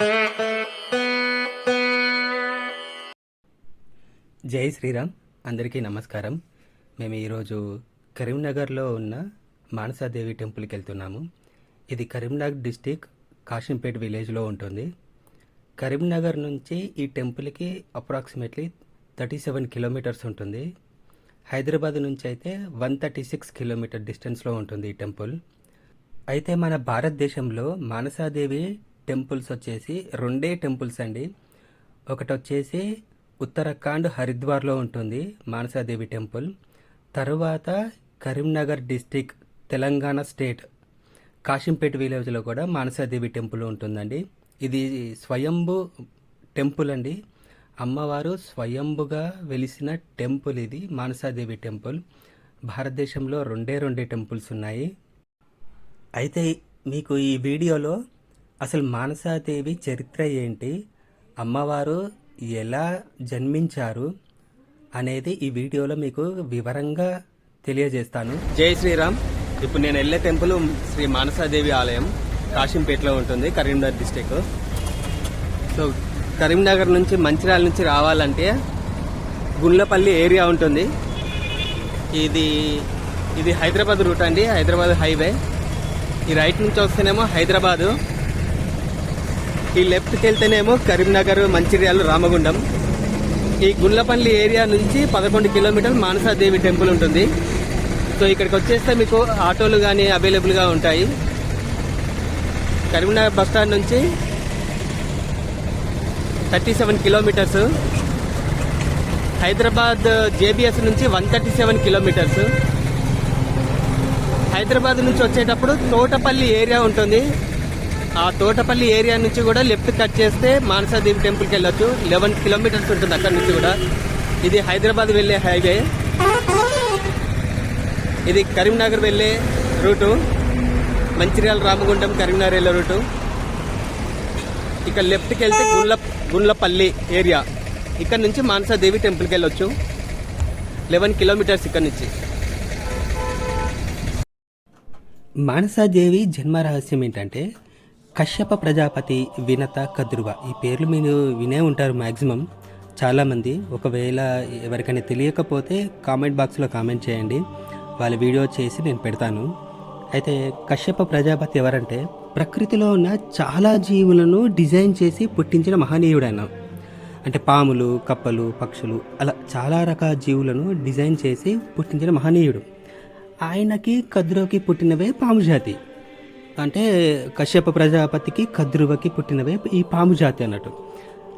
జై శ్రీరామ్. అందరికీ నమస్కారం. మేము ఈరోజు కరీంనగర్లో ఉన్న మానసాదేవి టెంపుల్కి వెళ్తున్నాము. ఇది కరీంనగర్ డిస్టిక్ కాశంపేట్ విలేజ్లో ఉంటుంది. కరీంనగర్ నుంచి ఈ టెంపుల్కి అప్రాక్సిమేట్లీ థర్టీ సెవెన్ కిలోమీటర్స్ ఉంటుంది. హైదరాబాద్ నుంచి అయితే వన్ థర్టీ సిక్స్ కిలోమీటర్ డిస్టెన్స్లో ఉంటుంది ఈ టెంపుల్. అయితే మన భారతదేశంలో మానసాదేవి టెంపుల్స్ వచ్చేసి రెండే టెంపుల్స్ అండి. ఒకటి వచ్చేసి ఉత్తరాఖండ్ హరిద్వార్లో ఉంటుంది మానసాదేవి టెంపుల్. తరువాత కరీంనగర్ డిస్టిక్ తెలంగాణ స్టేట్ కాశంపేట విలేజ్లో కూడా మానసాదేవి టెంపుల్ ఉంటుందండి. ఇది స్వయంభు టెంపుల్ అండి. అమ్మవారు స్వయంభుగా వెలిసిన టెంపుల్ ఇది మానసాదేవి టెంపుల్. భారతదేశంలో రెండే రెండే టెంపుల్స్ ఉన్నాయి. అయితే మీకు ఈ వీడియోలో అసలు మానసాదేవి చరిత్ర ఏంటి? అమ్మవారు ఎలా జన్మించారు అనేది ఈ వీడియోలో మీకు వివరంగా తెలియజేస్తాను. జై శ్రీరామ్. ఇప్పుడు నేను వెళ్ళే టెంపుల్ శ్రీ మానసాదేవి ఆలయం కాశంపేటలో ఉంటుంది కరీంనగర్ డిస్టిక్. సో కరీంనగర్ నుంచి మంచిర్యాల నుంచి రావాలంటే గుండ్లపల్లి ఏరియా ఉంటుంది. ఇది ఇది హైదరాబాద్ రూట్ అండి హైదరాబాద్ హైవే. ఈ రైట్ నుంచి వస్తేనేమో హైదరాబాదు. ఈ లెఫ్ట్కి వెళ్తేనేమో కరీంనగర్ మంచిర్యాల రామగుండం. ఈ గుండ్లపల్లి ఏరియా నుంచి పదకొండు కిలోమీటర్లు మానసాదేవి టెంపుల్ ఉంటుంది. సో ఇక్కడికి వచ్చేస్తే మీకు ఆటోలు కానీ అవైలబుల్గా ఉంటాయి. కరీంనగర్ బస్ స్టాండ్ నుంచి thirty seven kilometres. Hyderabad JBS నుంచి one thirty seven kilometres. Hyderabad నుంచి వచ్చేటప్పుడు తోటపల్లి ఏరియా ఉంటుంది. ఆ తోటపల్లి ఏరియా నుంచి కూడా లెఫ్ట్ కట్ చేస్తే మానసాదేవి టెంపుల్కి వెళ్ళొచ్చు. లెవెన్ కిలోమీటర్స్ ఉంటుంది అక్కడ నుంచి కూడా. ఇది హైదరాబాద్ వెళ్ళే హైవే. ఇది కరీంనగర్ వెళ్ళే రూటు. మంచిర్యాల రామగుండం కరీంనగర్ వెళ్ళే రూటు. ఇక లెఫ్ట్కి వెళ్తే గుండ్ల గుండ్లపల్లి ఏరియా. ఇక్కడ నుంచి మానసాదేవి టెంపుల్కి వెళ్ళొచ్చు. లెవెన్ కిలోమీటర్స్ ఇక్కడ నుంచి. మానసాదేవి జన్మ రహస్యం ఏంటంటే కశ్యప ప్రజాపతి వినత కద్రువ. ఈ పేర్లు మీరు వినే ఉంటారు మ్యాక్సిమం చాలామంది. ఒకవేళ ఎవరికైనా తెలియకపోతే కామెంట్ బాక్స్లో కామెంట్ చేయండి. వాళ్ళ వీడియో చేసి నేను పెడతాను. అయితే కశ్యప ప్రజాపతి ఎవరంటే ప్రకృతిలో ఉన్న చాలా జీవులను డిజైన్ చేసి పుట్టించిన మహనీయుడైన. అంటే పాములు కప్పలు పక్షులు అలా చాలా రకాల జీవులను డిజైన్ చేసి పుట్టించిన మహనీయుడు. ఆయనకి కద్రోకి పుట్టినవే పాము జాతి. అంటే కశ్యప ప్రజాపతికి కద్రువకి పుట్టినవే ఈ పాము జాతి అన్నట్టు.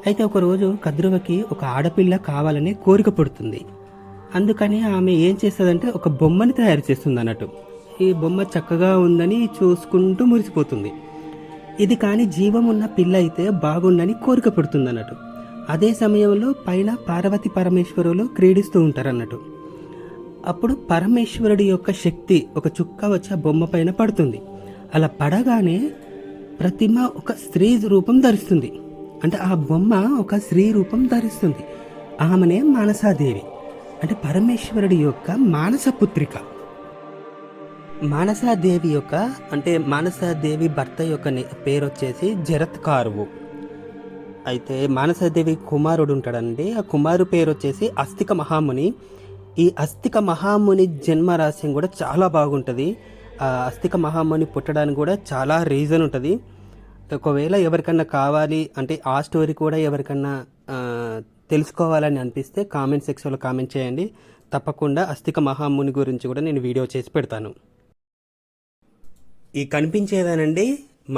అయితే ఒకరోజు కద్రువకి ఒక ఆడపిల్ల కావాలనే కోరిక పుడుతుంది. అందుకని ఆమె ఏం చేస్తుందంటే ఒక బొమ్మని తయారు చేస్తుంది అన్నట్టు. ఈ బొమ్మ చక్కగా ఉందని చూసుకుంటూ మురిసిపోతుంది. ఇది కానీ జీవం ఉన్న పిల్ల అయితే బాగుందని కోరిక పుడుతుంది అన్నట్టు. అదే సమయంలో పైన పార్వతి పరమేశ్వరులు క్రీడిస్తూ ఉంటారు అన్నట్టు. అప్పుడు పరమేశ్వరుడి యొక్క శక్తి ఒక చుక్క వచ్చి ఆ బొమ్మ పైన పడుతుంది. అలా పడగానే ప్రతిమ ఒక స్త్రీ రూపం ధరిస్తుంది. అంటే ఆ బొమ్మ ఒక స్త్రీ రూపం ధరిస్తుంది. ఆమెనే మానసాదేవి. అంటే పరమేశ్వరుడి యొక్క మానస పుత్రిక. మానసాదేవి యొక్క అంటే మానసాదేవి భర్త యొక్క పేరు వచ్చేసి జరత్కారువు. అయితే మానసాదేవి కుమారుడు ఉంటాడండి. ఆ కుమారు పేరు వచ్చేసి అస్థిక మహాముని. ఈ అస్థిక మహాముని జన్మ రహస్యం కూడా చాలా బాగుంటుంది. అస్థిక మహామ్మని పుట్టడానికి కూడా చాలా రీజన్ ఉంటుంది. ఒకవేళ ఎవరికన్నా కావాలి అంటే ఆ స్టోరీ కూడా ఎవరికన్నా తెలుసుకోవాలని అనిపిస్తే కామెంట్ సెక్షన్లో కామెంట్ చేయండి. తప్పకుండా అస్థిక మహాముని గురించి కూడా నేను వీడియో చేసి పెడతాను. ఈ కనిపించేదానండి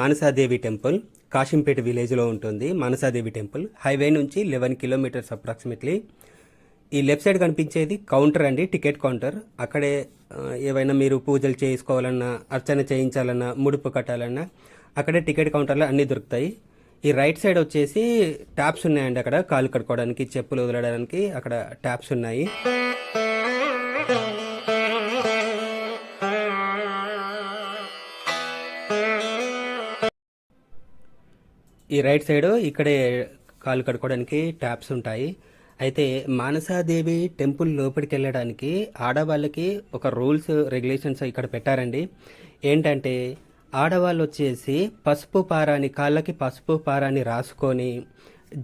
మానసాదేవి టెంపుల్. కాశంపేట విలేజ్లో ఉంటుంది మానసాదేవి టెంపుల్. హైవే నుంచి లెవెన్ కిలోమీటర్స్ అప్రాక్సిమేట్లీ ఈ లెఫ్ట్ సైడ్ కనిపించేది కౌంటర్ అండి టికెట్ కౌంటర్. అక్కడే ఏవైనా మీరు పూజలు చేసుకోవాలన్నా అర్చన చేయించాలన్నా ముడుపు కట్టాలన్నా అక్కడే టికెట్ కౌంటర్లో అన్నీ దొరుకుతాయి. ఈ రైట్ సైడ్ వచ్చేసి ట్యాప్స్ ఉన్నాయండి అక్కడ కాలు కడుక్కోవడానికి చెప్పులు వదలడానికి అక్కడ ట్యాప్స్ ఉన్నాయి. ఈ రైట్ సైడ్ ఇక్కడే కాలు కడుక్కోవడానికి ట్యాప్స్ ఉంటాయి. అయితే మానసాదేవి టెంపుల్ లోపలికి వెళ్ళడానికి ఆడవాళ్ళకి ఒక రూల్స్ రెగ్యులేషన్స్ ఇక్కడ పెట్టారండి. ఏంటంటే ఆడవాళ్ళు వచ్చేసి పసుపు పారాని కాళ్ళకి పసుపు పారాని రాసుకొని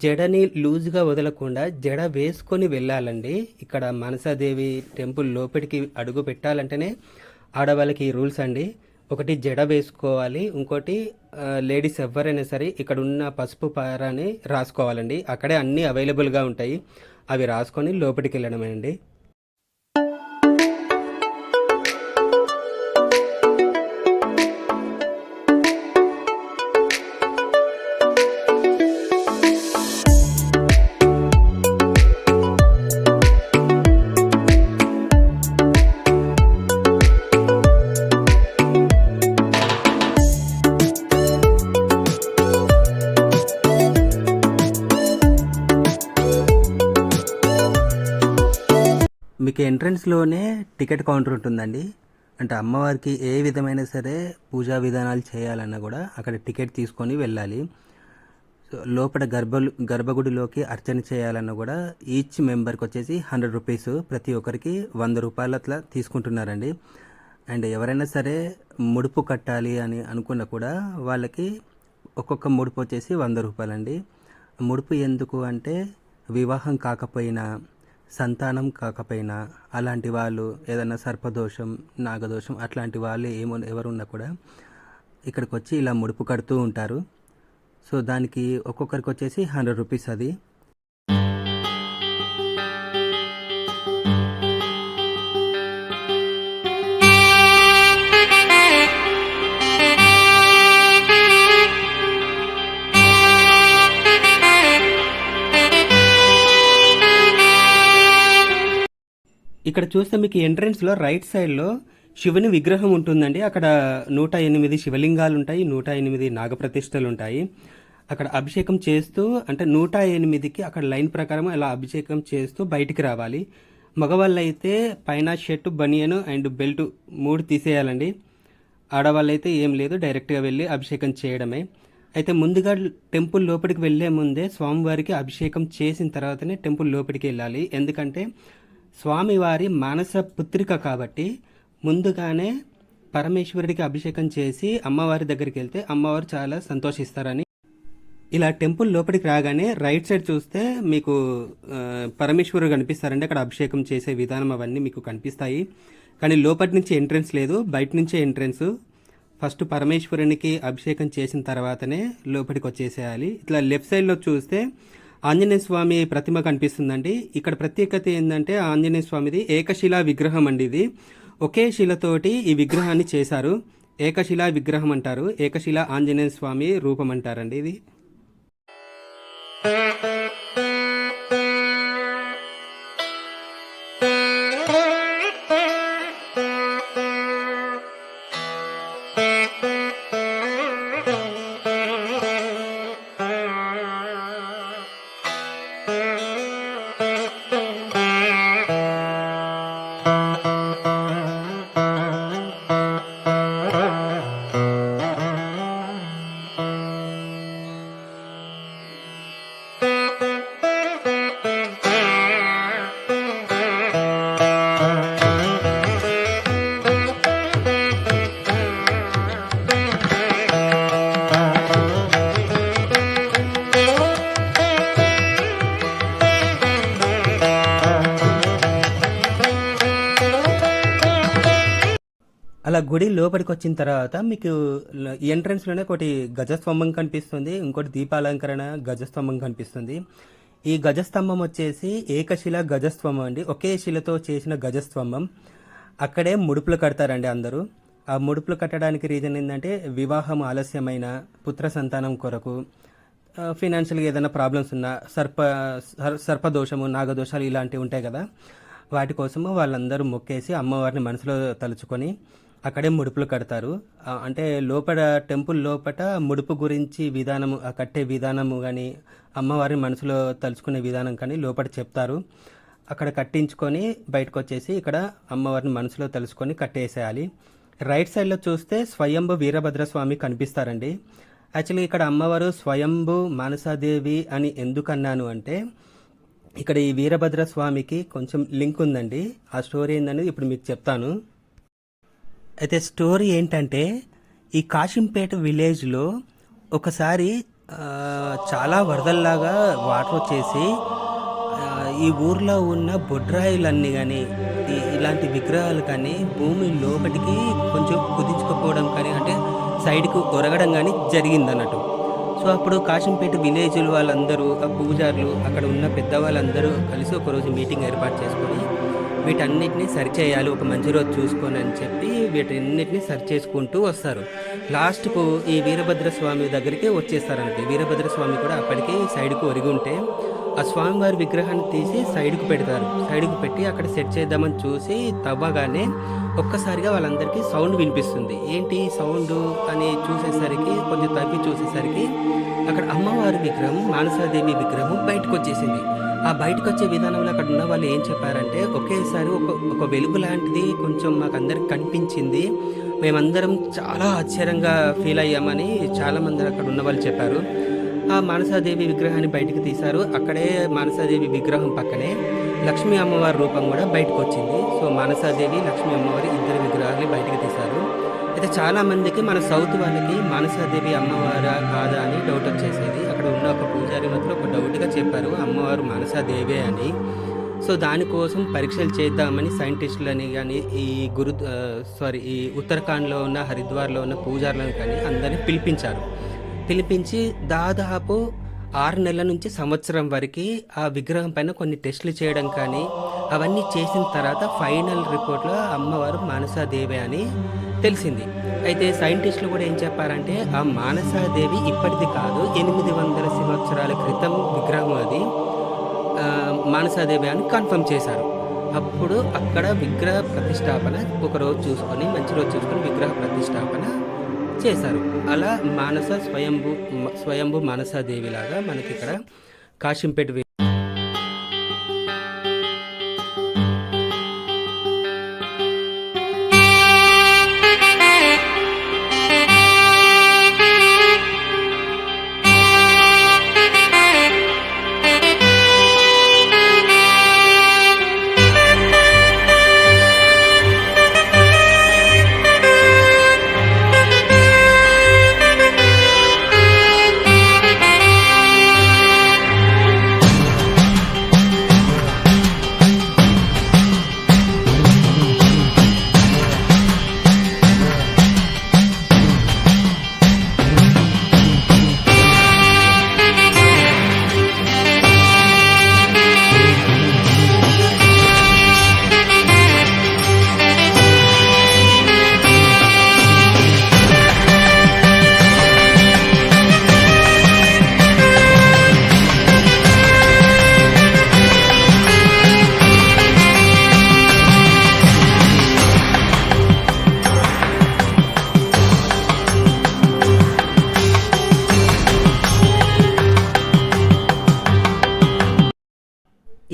జడని లూజ్గా వదలకుండా జడ వేసుకొని వెళ్ళాలండి. ఇక్కడ మనసాదేవి టెంపుల్ లోపలికి అడుగు పెట్టాలంటేనే ఆడవాళ్ళకి ఈ రూల్స్ అండి. ఒకటి జడ వేసుకోవాలి ఇంకోటి లేడీస్ ఎవరైనా సరే ఇక్కడ ఉన్న పసుపు పారాని రాసుకోవాలండి. అక్కడే అన్నీ అవైలబుల్గా ఉంటాయి. అవి రాసుకొని లోపలికి వెళ్ళడమే మీకు ఎంట్రన్స్లోనే టికెట్ కౌంటర్ ఉంటుందండి. అంటే అమ్మవారికి ఏ విధమైన సరే పూజా విధానాలు చేయాలన్నా కూడా అక్కడ టికెట్ తీసుకొని వెళ్ళాలి. సో లోపల గర్భ గర్భగుడిలోకి అర్చన చేయాలన్నా కూడా ఈచ్ మెంబర్కి వచ్చేసి హండ్రెడ్ రూపీస్ ప్రతి ఒక్కరికి వంద రూపాయలు అట్లా తీసుకుంటున్నారండి. అండ్ ఎవరైనా సరే ముడుపు కట్టాలి అని అనుకున్నా కూడా వాళ్ళకి ఒక్కొక్క ముడుపు వచ్చేసి వంద రూపాయలండి. ముడుపు ఎందుకు అంటే వివాహం కాకపోయినా సంతానం కాకపోయినా అలాంటి వాళ్ళు ఏదైనా సర్పదోషం నాగదోషం అట్లాంటి వాళ్ళు ఏమో ఎవరున్నా కూడా ఇక్కడికి వచ్చి ఇలా ముడుపు కడుతూ ఉంటారు. సో దానికి ఒక్కొక్కరికి వచ్చేసి హండ్రెడ్ రూపీస్ అది. ఇక్కడ చూస్తే మీకు ఎంట్రన్స్లో రైట్ సైడ్లో శివుని విగ్రహం ఉంటుందండి. అక్కడ నూట ఎనిమిది శివలింగాలు ఉంటాయి నూట ఎనిమిది నాగప్రతిష్టలు ఉంటాయి అక్కడ అభిషేకం చేస్తూ అంటే నూట ఎనిమిదికి అక్కడ లైన్ ప్రకారం ఇలా అభిషేకం చేస్తూ బయటికి రావాలి. మగవాళ్ళు అయితే పైన షర్టు బనియన్ అండ్ బెల్ట్ మూడు తీసేయాలండి. ఆడవాళ్ళు అయితే ఏం లేదు డైరెక్ట్గా వెళ్ళి అభిషేకం చేయడమే. అయితే ముందుగా టెంపుల్ లోపలికి వెళ్ళే ముందే స్వామివారికి అభిషేకం చేసిన తర్వాతనే టెంపుల్ లోపలికి వెళ్ళాలి. ఎందుకంటే స్వామివారి మానస పుత్రిక కాబట్టి ముందుగానే పరమేశ్వరుడికి అభిషేకం చేసి అమ్మవారి దగ్గరికి వెళ్తే అమ్మవారు చాలా సంతోషిస్తారని. ఇలా టెంపుల్ లోపలికి రాగానే రైట్ సైడ్ చూస్తే మీకు పరమేశ్వరుడు కనిపిస్తారండి. అక్కడ అభిషేకం చేసే విధానం అవన్నీ మీకు కనిపిస్తాయి. కానీ లోపటి నుంచి ఎంట్రన్స్ లేదు. బయట నుంచే ఎంట్రన్స్. ఫస్ట్ పరమేశ్వరునికి అభిషేకం చేసిన తర్వాతనే లోపలికి వచ్చేసేయాలి. ఇట్లా లెఫ్ట్ సైడ్లో చూస్తే ఆంజనేయ స్వామి ప్రతిమ కనిపిస్తుందండి. ఇక్కడ ప్రత్యేకత ఏంటంటే ఆంజనేయ స్వామిది ఏకశిలా విగ్రహం అండి ఇది. ఒకే శిలతోటి ఈ విగ్రహాన్ని చేశారు. ఏకశిలా విగ్రహం అంటారు. ఏకశిలా ఆంజనేయ స్వామి రూపం అంటారండి ఇది. లోపలికి వచ్చిన తర్వాత మీకు ఎంట్రన్స్లోనే ఒకటి గజస్తంభం కనిపిస్తుంది ఇంకోటి దీపాలంకరణ గజస్తంభం కనిపిస్తుంది. ఈ గజస్తంభం వచ్చేసి ఏకశిల గజస్తంభం అండి. ఒకే శిలతో చేసిన గజస్తంభం. అక్కడే ముడుపులు కడతారండి అందరూ. ఆ ముడుపులు కట్టడానికి రీజన్ ఏంటంటే వివాహం ఆలస్యమైన పుత్ర సంతానం కొరకు ఫినాన్షియల్గా ఏదైనా ప్రాబ్లమ్స్ ఉన్నా సర్ప సర్- సర్పదోషము నాగదోషాలు ఇలాంటివి ఉంటాయి కదా వాటి కోసము వాళ్ళందరూ మొక్కేసి అమ్మవారిని మనసులో తలుచుకొని అక్కడే ముడుపులు కడతారు. అంటే లోపల టెంపుల్ లోపల ముడుపు గురించి విధానము కట్టే విధానము కానీ అమ్మవారిని మనసులో తలుచుకునే విధానం కానీ లోపల చెప్తారు. అక్కడ కట్టించుకొని బయటకు వచ్చేసి ఇక్కడ అమ్మవారిని మనసులో తలుచుకొని కట్టేసేయాలి. రైట్ సైడ్లో చూస్తే స్వయంభు వీరభద్ర స్వామి కనిపిస్తారండి. యాక్చువల్లీ ఇక్కడ అమ్మవారు స్వయంభు మానసాదేవి అని ఎందుకన్నాను అంటే ఇక్కడ ఈ వీరభద్ర స్వామికి కొంచెం లింక్ ఉందండి. ఆ స్టోరీ ఏందనేది ఇప్పుడు మీకు చెప్తాను. అయితే స్టోరీ ఏంటంటే ఈ కాశింపేట విలేజ్లో ఒకసారి చాలా వరదల్లాగా వాటర్ వచ్చేసి ఈ ఊర్లో ఉన్న బొడ్రాయిలన్నీ కానీ ఇలాంటి విగ్రహాలు కానీ భూమి లోపలికి కొంచెం కుదించుకపోవడం కానీ అంటే సైడ్కు ఒరగడం కానీ జరిగింది అన్నట్టు సో అప్పుడు కాశంపేట విలేజ్లు వాళ్ళందరూ ఆ పూజారులు అక్కడ ఉన్న పెద్దవాళ్ళందరూ కలిసి ఒకరోజు మీటింగ్ ఏర్పాటు చేసుకొని వీటన్నిటిని సరిచేయాలి ఒక మంచి రోజు చూసుకొని అని చెప్పి వీటన్నిటిని సరి చేసుకుంటూ వస్తారు. లాస్ట్కు ఈ వీరభద్ర స్వామి దగ్గరికి వచ్చేస్తారన్నట్టు వీరభద్ర స్వామి కూడా అప్పటికి సైడ్కు ఒరిగి ఉంటే ఆ స్వామివారి విగ్రహాన్ని తీసి సైడ్కు పెడతారు. సైడ్కు పెట్టి అక్కడ సెట్ చేద్దామని చూసి తవ్వగానే ఒక్కసారిగా వాళ్ళందరికీ సౌండ్ వినిపిస్తుంది. ఏంటి సౌండ్ అని చూసేసరికి కొంచెం తవ్వి చూసేసరికి అక్కడ అమ్మవారి విగ్రహం మానసాదేవి విగ్రహం బయటకు వచ్చేసింది. ఆ బయటకు వచ్చే విధానంలో అక్కడ ఉన్న వాళ్ళు ఏం చెప్పారంటే ఒకేసారి ఒక ఒక వెలుగు లాంటిది కొంచెం మాకు అందరికి కనిపించింది. మేమందరం చాలా ఆశ్చర్యంగా ఫీల్ అయ్యామని చాలామంది అక్కడ ఉన్న వాళ్ళు చెప్పారు. ఆ మానసాదేవి విగ్రహాన్ని బయటకు తీశారు. అక్కడే మానసాదేవి విగ్రహం పక్కనే లక్ష్మీ అమ్మవారి రూపం కూడా బయటకు వచ్చింది సో మానసాదేవి లక్ష్మీ అమ్మవారి ఇద్దరు విగ్రహాలు బయటకు తీశారు. అయితే చాలామందికి మన సౌత్ వాళ్ళకి మానసాదేవి అమ్మవారా కాదా అని డౌట్ వచ్చేసేది. అక్కడ ఉన్న ఒక పూజారి ఒక డౌట్గా చెప్పారు అమ్మవారు మనసాదేవే అని. సో దానికోసం పరీక్షలు చేద్దామని సైంటిస్టులని కానీ ఈ గురు సారీ ఈ ఉత్తరాఖండ్లో ఉన్న హరిద్వార్లో ఉన్న పూజారులను కానీ అందరిని పిలిపించారు. పిలిపించి దాదాపు ఆరు నెలల నుంచి సంవత్సరం వరకు ఆ విగ్రహం పైన కొన్ని టెస్టులు చేయడం కానీ అవన్నీ చేసిన తర్వాత ఫైనల్ రిపోర్ట్లో అమ్మవారు మానసాదేవి అని తెలిసింది. అయితే సైంటిస్టులు కూడా ఏం చెప్పారంటే ఆ మానసాదేవి ఇప్పటిది కాదు ఎనిమిది వందల సంవత్సరాల క్రితం విగ్రహం అది మానసాదేవి అని కన్ఫర్మ్ చేశారు. అప్పుడు అక్కడ విగ్రహ ప్రతిష్టాపన ఒక రోజు చూసుకొని మంచి రోజు చూసుకొని విగ్రహ ప్రతిష్టాపన చేశారు. అలా మానస స్వయంభు స్వయంభూ స్వయంభు మానసాదేవి లాగా మనకి ఇక్కడ కాశింపేట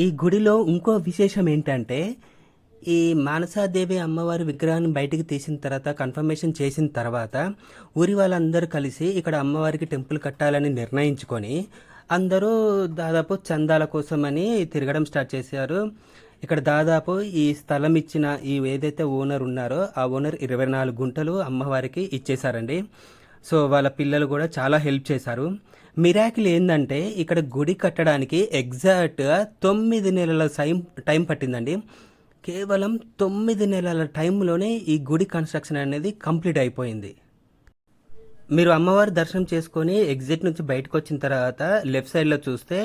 ఈ గుడిలో ఇంకో విశేషం ఏంటంటే ఈ మానసాదేవి అమ్మవారి విగ్రహాన్ని బయటికి తీసిన తర్వాత కన్ఫర్మేషన్ చేసిన తర్వాత ఊరి వాళ్ళందరూ కలిసి ఇక్కడ అమ్మవారికి టెంపుల్ కట్టాలని నిర్ణయించుకొని అందరూ దాదాపు చందాల కోసమని తిరగడం స్టార్ట్ చేశారు. ఇక్కడ దాదాపు ఈ స్థలం ఇచ్చిన ఈ ఏదైతే ఓనర్ ఉన్నారో ఆ ఓనర్ ఇరవై నాలుగు గుంటలు అమ్మవారికి ఇచ్చేశారండి. సో వాళ్ళ పిల్లలు కూడా చాలా హెల్ప్ చేశారు. మిరాకిల్ ఏంటంటే ఇక్కడ గుడి కట్టడానికి ఎగ్జాక్ట్గా తొమ్మిది నెలల టైం టైం పట్టిందండి. కేవలం తొమ్మిది నెలల టైంలోనే ఈ గుడి కన్స్ట్రక్షన్ అనేది కంప్లీట్ అయిపోయింది. మీరు అమ్మవారి దర్శనం చేసుకొని ఎగ్జిట్ నుంచి బయటకు వచ్చిన తర్వాత లెఫ్ట్ సైడ్లో చూస్తే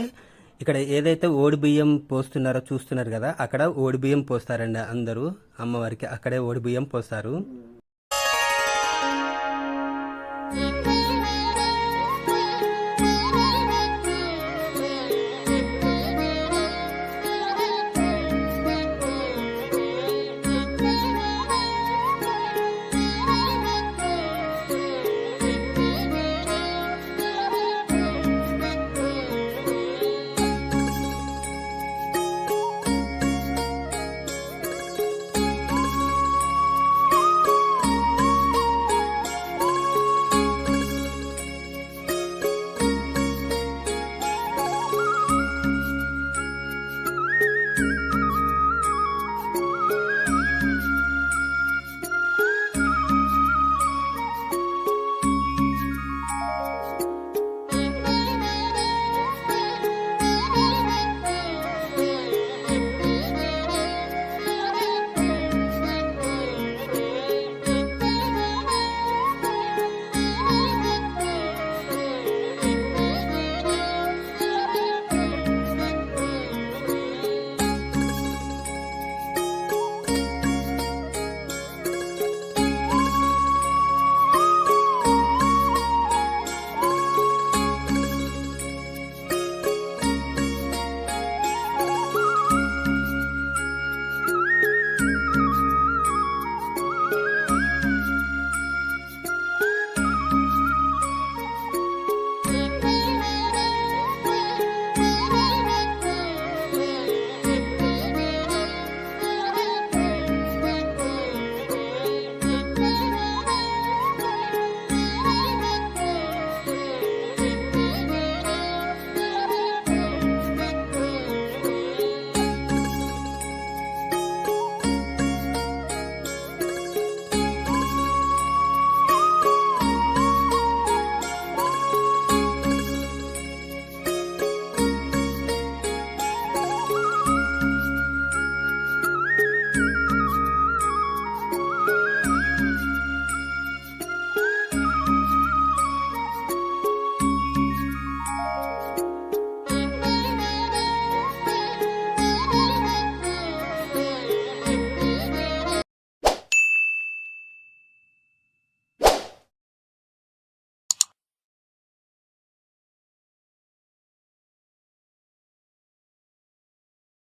ఇక్కడ ఏదైతే ఓడి బియ్యం పోస్తున్నారో చూస్తున్నారు కదా అక్కడ ఓడి బియ్యం పోస్తారండి అందరూ. అమ్మవారికి అక్కడే ఓడి బియ్యం పోస్తారు.